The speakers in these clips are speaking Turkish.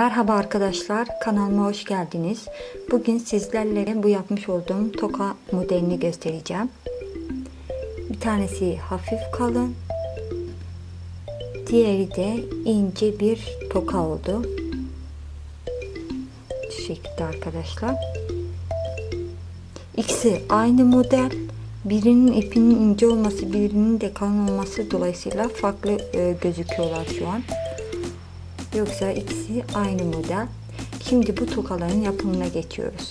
Merhaba arkadaşlar, kanalıma hoş geldiniz. Bugün sizlerle bu yapmış olduğum toka modelini göstereceğim. Bir tanesi hafif kalın, diğeri de ince bir toka oldu. Şu şekilde arkadaşlar. İkisi aynı model. Birinin ipinin ince olması, birinin de kalın olması dolayısıyla farklı e, gözüküyorlar şu an. Yoksa ikisi aynı model. Şimdi bu tokaların yapımına geçiyoruz.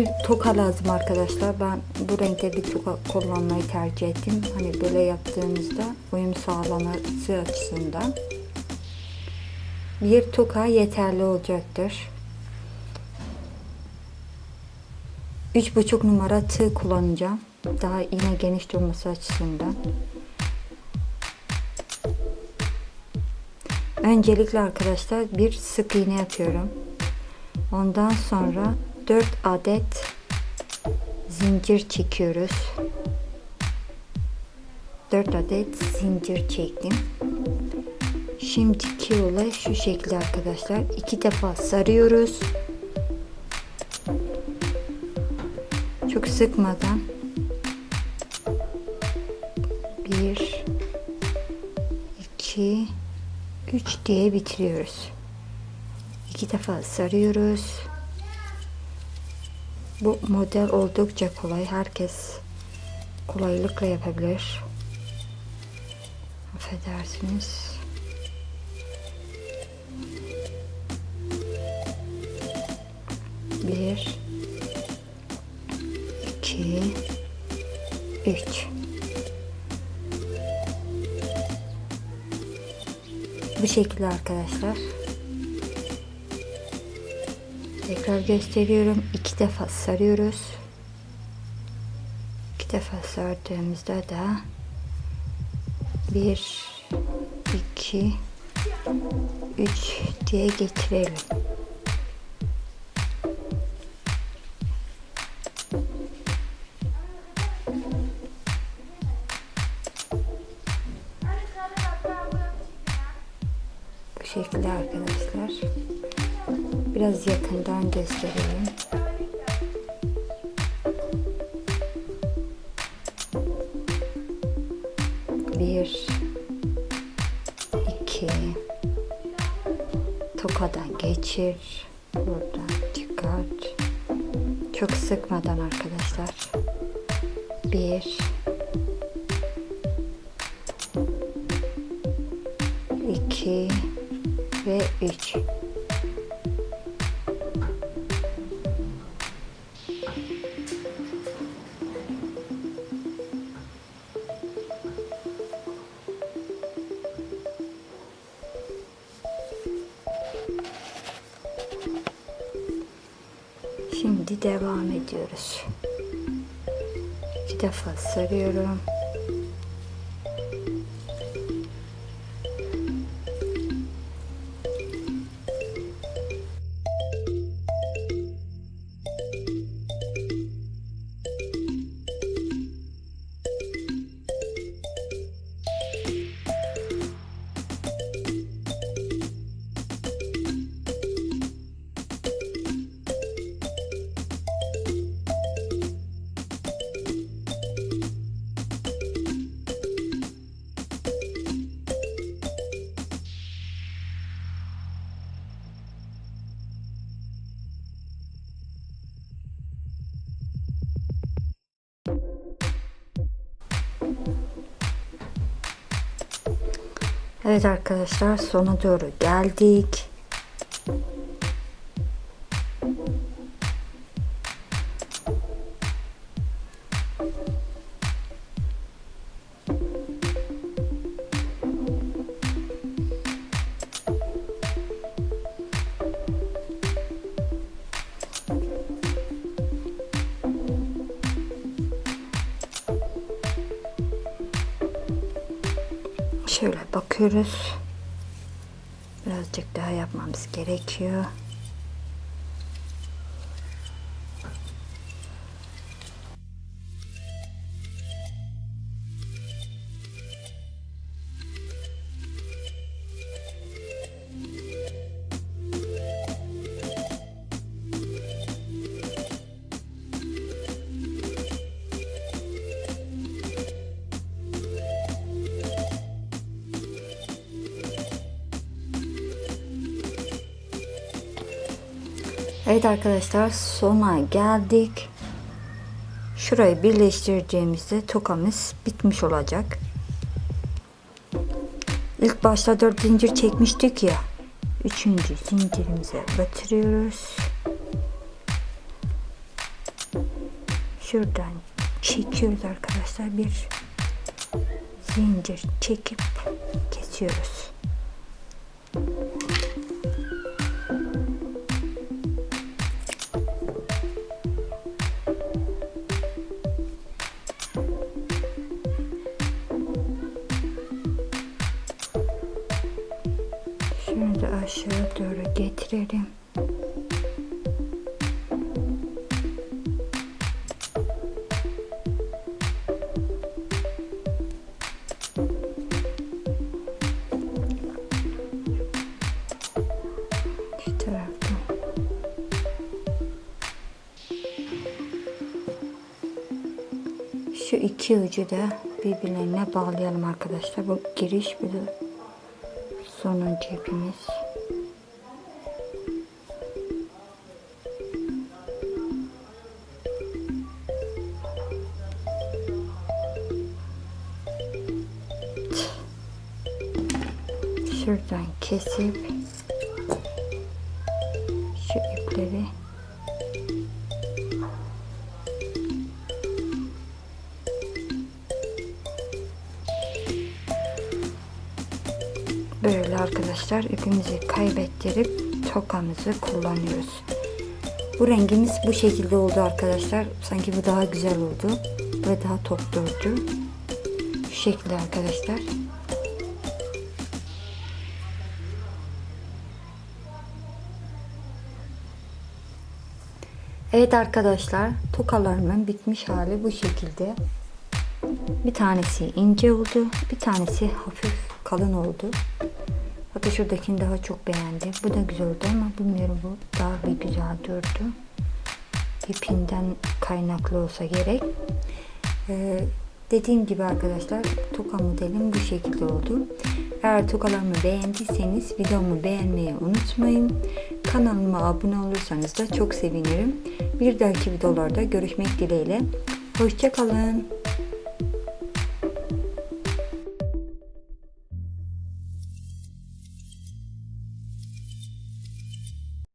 Bir toka lazım arkadaşlar. Ben bu renkte bir toka kullanmayı tercih ettim. Hani böyle yaptığımızda uyum sağlaması açısından. Bir toka yeterli olacaktır. 3,5 numara tığ kullanacağım. Daha yine geniş durması açısından. Öncelikle arkadaşlar bir sık iğne yapıyorum. Ondan sonra 4 adet zincir çekiyoruz. 4 adet zincir çektim. Şimdiki olay şu şekilde arkadaşlar. iki defa sarıyoruz. Çok sıkmadan 3 diye bitiriyoruz. İki defa sarıyoruz. Bu model oldukça kolay. Herkes kolaylıkla yapabilir. Affedersiniz. Bir, iki, üç. Bu şekilde arkadaşlar. Tekrar gösteriyorum. İki defa sarıyoruz. İki defa sardığımızda da bir, iki, üç diye getirelim. Şekilde arkadaşlar. Biraz yakından göstereyim. Bir, iki, tokadan geçir, buradan çıkart. Çok sıkmadan arkadaşlar. Bir, iki ve üç. Şimdi devam ediyoruz. İki defa sarıyorum. Evet arkadaşlar sona doğru geldik. Şöyle bakıyoruz. Birazcık daha yapmamız gerekiyor. Evet arkadaşlar sona geldik. Şurayı birleştireceğimizde tokamız bitmiş olacak. İlk başta dört zincir çekmiştik ya. Üçüncü zincirimize batırıyoruz. Şuradan çekiyoruz arkadaşlar. Bir zincir çekip kesiyoruz. Şunu da aşağı doğru getirelim. Şu iki ucu da birbirlerine bağlayalım arkadaşlar. Bu giriş bu da sonuncu ipimiz. Şuradan kesip şu ipleri arkadaşlar ipimizi kaybettirip tokamızı kullanıyoruz. Bu rengimiz bu şekilde oldu arkadaşlar. Sanki bu daha güzel oldu ve daha top durdu. Şu şekilde arkadaşlar. Evet arkadaşlar tokalarımın bitmiş hali bu şekilde. Bir tanesi ince oldu. Bir tanesi hafif kalın oldu. Hatta şuradakini daha çok beğendim. Bu da güzel oldu ama bilmiyorum bu daha bir güzel durdu. İpinden kaynaklı olsa gerek. Ee, dediğim gibi arkadaşlar toka modelim bu şekilde oldu. Eğer tokalarımı beğendiyseniz videomu beğenmeyi unutmayın. Kanalıma abone olursanız da çok sevinirim. Bir dahaki videolarda görüşmek dileğiyle. Hoşçakalın.